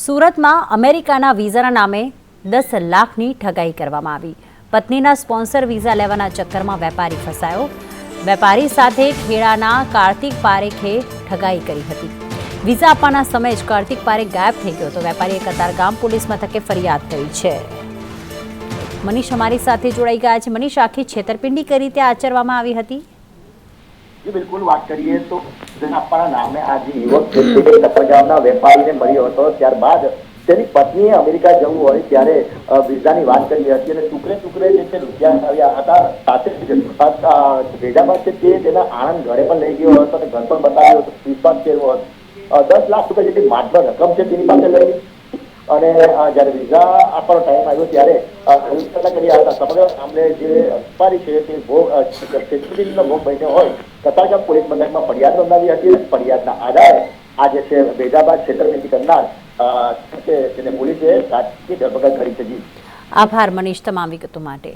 સુરતમાં અમેરિકાના વિઝાના નામે દસ લાખની ઠગાઈ કરવામાં આવી. પત્નીના સ્પોન્સર વિઝા લેવાના ચક્કરમાં વેપારી ફસાયો. વેપારી સાથે ખેડાના કાર્તિક પારેખે ઠગાઈ કરી હતી. વિઝા આપવાના સમયે જ કાર્તિક પારેખ ગાયબ થઈ ગયો તો વેપારીએ કતારગામ પોલીસ મથકે ફરિયાદ કરી છે. મનીષ અમારી સાથે જોડાઈ ગયા છે. મનીષ, આખી છેતરપિંડી કઈ રીતે આચરવામાં આવી હતી? જી બિલકુલ વાત કરીએ તો જેના નામે આ યુવક છે વેપારીને મળ્યો હતો ત્યારબાદ તેની પત્નીએ અમેરિકા જવું હોય ત્યારે વિઝાની વાત કરી હતી અને ટુકડે ટુકડે જે છે રૂપિયા આવ્યા હતા સાથે બાદ છે તે તેના આણંદ ઘરે પણ લઈ ગયો હતો અને ઘર પણ બતાવ્યો હતો વિશ્વાસ કેવો હતો દસ લાખ રૂપિયા જેટલી માત્ર રકમ છે તેની પાસે લઈ અને જયારે વિઝા આપવાનો ટાઈમ આવ્યો ત્યારે કરી હતા સમગ્ર સામે જે વેપારી છે તે ભોગ અ, ભોગ બન્યો હોય કતારગામ પોલીસ મથકમાં ફરિયાદ નોંધાવી હતી ફરિયાદના આધારે આ જે છે ભેજાબાદ છેતરપિંડી કરનાર તેને પોલીસે તાત્કાલિક ધરપકડ કરી છે. જી. આભાર, મનીષ, તમામ વિગતો માટે.